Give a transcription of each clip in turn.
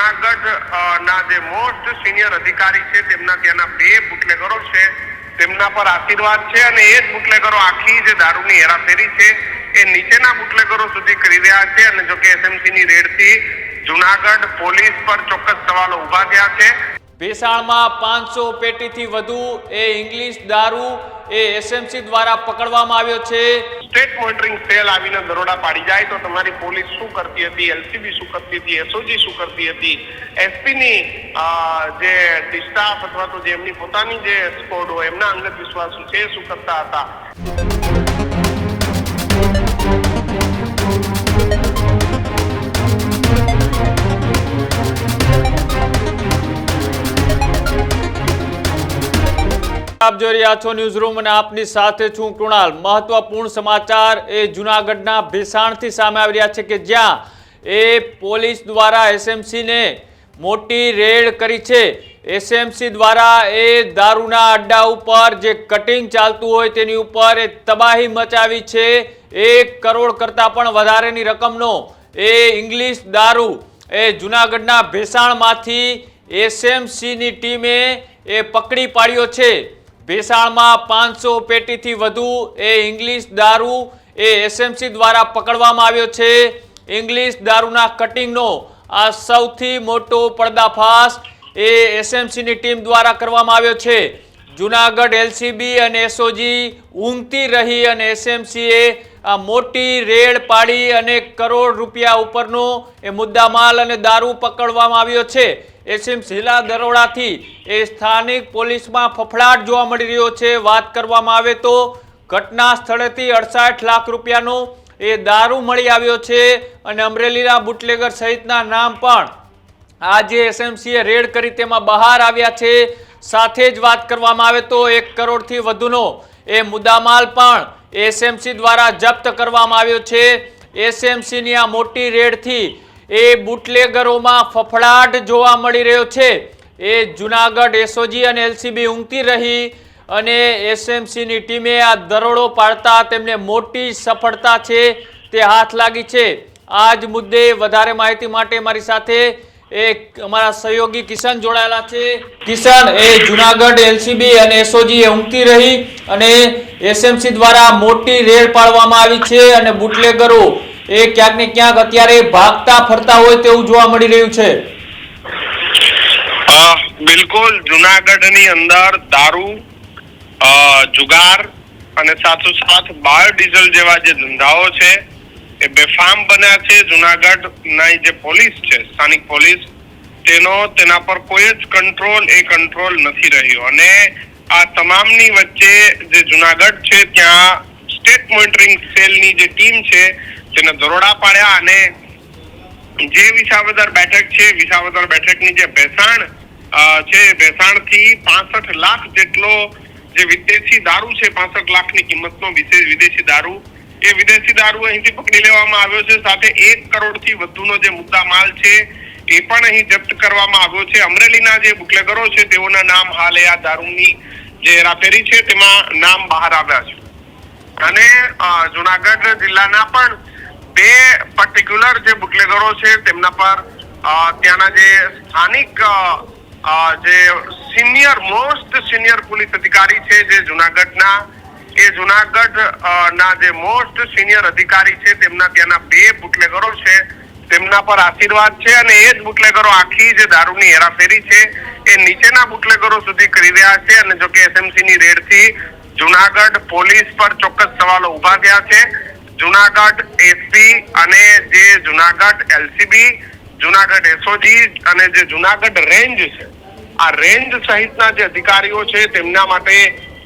જુનાગઢ ના જે most senior અધિકારી છે, તેમના ત્યાંના બે બુટલેગરો છે. તેમના પર આશીર્વાદ છે અને એ જ બુટલેગરો આખી જે દારૂની હેરાફેરી છે, એ નીચેના બુટલેગરો સુધી કરી રહ્યા છે. અને જો કે એસએમસીની રેડથી જુનાગઢ પોલીસ પર ચોક્કસ સવાલો ઊભા થયા છે. ભેસાણમાં પાંચસો પેટીથી વધુ એ ઇંગ્લિશ દારૂ એ એસએમસી દ્વારા પકડવામાં આવ્યો છે. સ્ટેટ મોનિટરિંગ સેલ આવીને દરોડા પાડી જાય તો તમારી પોલીસ શું કરતી હતી એલસીબી શું કરતી હતી એસઓજી શું કરતી હતી એસપીની જે સ્ટાફ અથવા તો જે એમની પોતાની જે સ્કોડ હોય, એમના અંગત વિશ્વાસ છે, શું કરતા હતા? આપ જોઈ રહ્યા છો ન્યૂઝ રૂમ અને આપની સાથે છું કૃણાલ. મહત્વપૂર્ણ સમાચાર એ જુનાગઢના ભેસાણથી સામે આવી રહ્યા છે કે જ્યાં એ પોલીસ દ્વારા એસએમસીને મોટી રેડ કરી છે. એસએમસી દ્વારા એ દારૂના અડ્ડા ઉપર જે કટિંગ ચાલતું હોય તેની ઉપર એ તબાહી મચાવી છે. એક કરોડ કરતાં પણ વધારેની રકમનો એ ઇંગ્લિશ દારૂ એ જુનાગઢના ભેસાણમાંથી એસએમસીની ટીમે એ પકડી પાડ્યો છે. ભેસાણમાં પાંચસો પેટીથી વધુ એ ઇંગ્લિશ દારૂ એ એસએમસી દ્વારા પકડવામાં આવ્યો છે. ઇંગ્લિશ દારૂના કટિંગનો આ સૌથી મોટો પડદાફાશ એ એસએમસીની ટીમ દ્વારા કરવામાં આવ્યો છે. જુનાગઢ એલસીબી અને એસઓજી ઊંઘતી રહી અને એસએમસીએ આ મોટી રેડ પાડી અને કરોડ રૂપિયા ઉપરનો એ મુદ્દામાલ અને દારૂ પકડવામાં આવ્યો છે. એસએમસીલા દરોડાથી એ સ્થાનિક પોલીસમાં ફફડાટ જોવા મળી રહ્યો છે. વાત કરવામાં આવે તો ઘટના સ્થળેથી અડસાઠ લાખ રૂપિયાનો એ દારૂ મળી આવ્યો છે અને અમરેલીના બુટલેગર સહિતના નામ પણ આજે એસએમસીએ રેડ કરી તેમાં બહાર આવ્યા છે. સાથે જ વાત કરવામાં આવે તો એક કરોડથી વધુનો એ મુદ્દામાલ પણ એસએમસી દ્વારા જપ્ત કરવામાં આવ્યો છે. એસએમસીની આ મોટી રેડથી એ બુટલેગરોમાં ફફડાટ જોવા મળી રહ્યો છે. એ જુનાગઢ એસઓજી અને એલસીબી ઊંઘતી રહી અને એસએમસીની ટીમે આ દરોડો પાડતા તેમને મોટી સફળતા છે તે હાથ લાગી છે. આ જ મુદ્દે વધારે માહિતી માટે મારી સાથે એક અમારા સહયોગી કિશન જોડાયેલા છે. કિશન, એ જુનાગઢ એલસીબી અને એસઓજી એ ઊંઘતી રહી અને એસએમસી દ્વારા મોટી રેડ પાડવામાં આવી છે અને બુટલેગરો એ ક્યાંક ને ક્યાંક અત્યારે ભાગતા ફરતા હોય તેવું જોવા મળી રહ્યું છે. બિલકુલ જુનાગઢની અંદર દારૂ જુગાર અને સાથોસાથ બાયોડીઝલ જેવા જે ધંધાઓ છે, એ બેફામ બન્યા છે. જુનાગઢના જે પોલીસ છે, સ્થાનિક પોલીસ, તેનો, તેના પર કોઈ જ કંટ્રોલ, એ કંટ્રોલ નથી રહ્યો. અને આ તમામની વચ્ચે જે જુનાગઢ છે, ત્યાં સ્ટેટ મોનિટરિંગ સેલની જે ટીમ છે તેને દરોડા પાડ્યા અને જે વિસાવદર બેઠક છે, વિસાવદર બેઠકની જે ભેસાણ છે ભેસાણથી પાસઠ લાખ જેટલો જે વિદેશી દારૂ છે, પાસઠ લાખની કિંમતનો વિશેષ વિદેશી દારૂ, એ વિદેશી દારૂ અહીંથી પકડી લેવામાં આવ્યો છે. સાથે એક કરોડથી વધુનો જે મુદ્દા માલ છે, એ પણ અહીં જપ્ત કરવામાં આવ્યો છે. અમરેલીના જે બુકલેગરો છે, તેઓના નામ હાલે આ દારૂની જે હેરાફેરી છે, તેમાં નામ બહાર આવ્યા છે. અને જુનાગઢ જિલ્લાના પણ બે પર્ટિક્યુલર જે બુટલેગરો છે, તેમના પર ત્યાંના જે સ્થાનિક જે સિનિયર મોસ્ટ સિનિયર પોલીસ અધિકારી છે, જે જુનાગઢના, એ જુનાગઢ ના જે મોસ્ટ સિનિયર અધિકારી છે, તેમના ત્યાંના બે બુટલેગરો છે, તેમના પર આશીર્વાદ છે અને એ જ બુટલેગરો આખી જે દારૂની હેરાફેરી છે, એ નીચેના બુટલેગરો સુધી કરી રહ્યા છે અને જો કે એસએમસી ની રેડથી જુનાગઢ પોલીસ પર ચોક્કસ સવાલો ઊભા થયા છે. જુનાગઢ એસપી અને જે જુનાગઢ એલસીબી, જુનાગઢ એસઓજી અને જે જુનાગઢ રેન્જ છે, આ રેન્જ સહિતના જે અધિકારીઓ છે તેમના માટે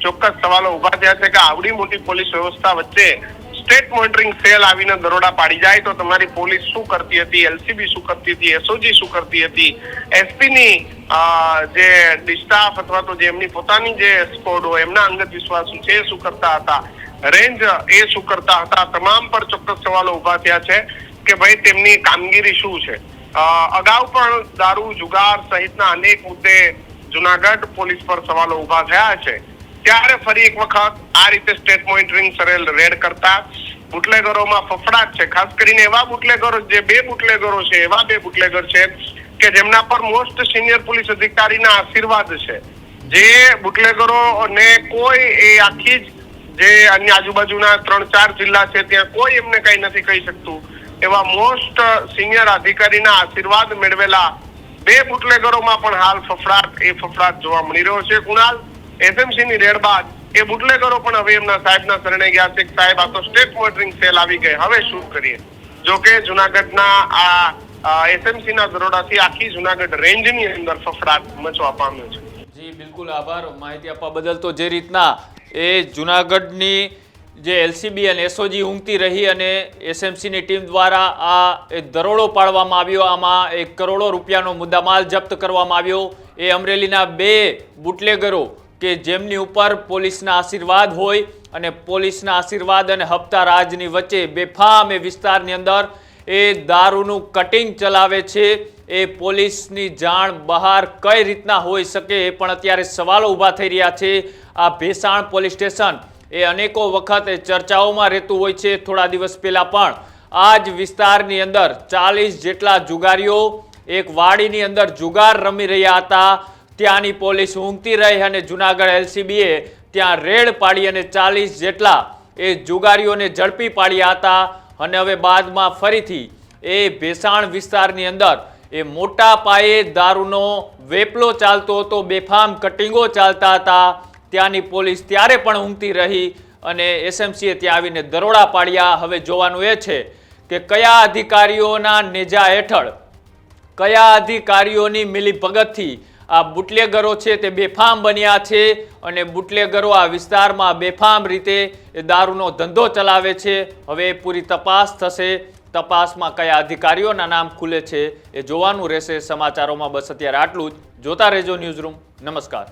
ચોક્કસ સવાલો ઊભા થયા છે કે આવડી મોટી પોલીસ વ્યવસ્થા વચ્ચે સ્ટેટ મોનિટરિંગ સેલ આવીને દરોડા પાડી જાય તો તમારી પોલીસ શું કરતી હતી, એલસીબી શું કરતી હતી, એસઓજી શું કરતી હતી, એસપીની જે ડિસ્ટાફ અથવા તો જે એમની પોતાની જે સ્કોડ હોય, એમના અંગત વિશ્વાસ છે, શું કરતા હતા રેન્જ એ શું કરતા હતા? તમામ પર ચોક્કસ સવાલો ઊભા થયા છે કે ભાઈ તેમની કામગીરી શું છે? અગાઉ પણ દારૂ, જુગાર સહિતના અનેક મુદ્દે જુનાગઢ પોલીસ પર સવાલો ઊભા થયા છે. ત્યારે ફરી એક વખત આ રીતે સ્ટેટ મોનિટરિંગ સરેલ રેડ કરતા બુટલેગરોમાં ફફડાટ છે. ખાસ કરીને એવા બુટલેગરો જે બે બુટલેગરો છે, એવા બે બુટલેગર છે કે જેમના પર મોસ્ટ સિનિયર પોલીસ અધિકારીના આશીર્વાદ છે. જે બુટલેગરો ને કોઈ એ આખી જ જે અન્ય આજુબાજુના ત્રણ, ચાર જિલ્લા છે, ત્યાં કોઈ એમને કઈ નથી કહી શકતું. એવા મોસ્ટ સિનિયર અધિકારીના આશીર્વાદ મેળવેલા બે બુટલેગરોમાં પણ હાલ ફફડાટ, એ ફફડાટ જોવા મળી રહ્યો છે. કુણાલ એસએમસી ની રેડ બાદ એ બુટલેગરો પણ હવે એમના સાહેબના શરણે ગયા છે. સાહેબ, આ તો સ્ટેટ મોનિટરિંગ સેલ આવી ગઈ. હવે શું કરીએ? જોકે જુનાગઢના આ એસએમસી ના દરોડાથી આખી જુનાગઢ રેન્જની અંદર ફફડાટ મચવા પામ્યો છે. જી, બિલકુલ આભાર. માહિતી આપવા બદલ તો જે રીતના એ જુનાગઢની જે એલસીબી અને એસઓજી ઊંઘતી રહી અને એસએમસીની ટીમ દ્વારા આ એક દરોડો પાડવામાં આવ્યો. આમાં એક કરોડો રૂપિયાનો મુદ્દામાલ જપ્ત કરવામાં આવ્યો. એ અમરેલીના બે બુટલેગરો કે જેમની ઉપર પોલીસના આશીર્વાદ હોય અને પોલીસના આશીર્વાદ અને હપ્તા રાજની વચ્ચે બેફામ એ વિસ્તારની અંદર એ દારૂનું કટિંગ ચલાવે છે. એ પોલીસની જાણ બહાર કઈ રીતના હોઈ શકે એ પણ અત્યારે સવાલો ઊભા થઈ રહ્યા છે. આ ભેસાણ પોલીસ સ્ટેશન એ અનેકો વખત ચર્ચાઓમાં રહેતું હોય છે. થોડા દિવસ પહેલાં પણ આ જ વિસ્તારની અંદર ચાલીસ જેટલા જુગારીઓ એક વાડીની અંદર જુગાર રમી રહ્યા હતા. ત્યાંની પોલીસ ઊંઘતી રહી અને જુનાગઢ એલસીબીએ ત્યાં રેડ પાડી અને ચાલીસ જેટલા એ જુગારીઓને ઝડપી પાડ્યા હતા. અને હવે બાદમાં ફરીથી એ ભેસાણ વિસ્તારની અંદર એ મોટા પાયે દારૂનો વેપલો ચાલતો હતો, બેફામ કટિંગો ચાલતા હતા. ત્યાંની પોલીસ ત્યારે પણ ઊંઘતી રહી અને એસએમસીએ ત્યાં આવીને દરોડા પાડ્યા. હવે જોવાનું એ છે કે કયા અધિકારીઓના નેજા હેઠળ, કયા અધિકારીઓની મિલીભગતથી આ બુટલેગરો છે તે બેફામ બન્યા છે અને બુટલેગરો આ વિસ્તારમાં બેફામ રીતે એ દારૂનો ધંધો ચલાવે છે. હવે પૂરી તપાસ થશે. તપાસમાં કયા અધિકારીઓના નામ ખુલે છે એ જોવાનું રહેશે સમાચારોમાં. બસ અત્યારે આટલું જ. જોતા રહેજો ન્યૂઝરૂમ. નમસ્કાર.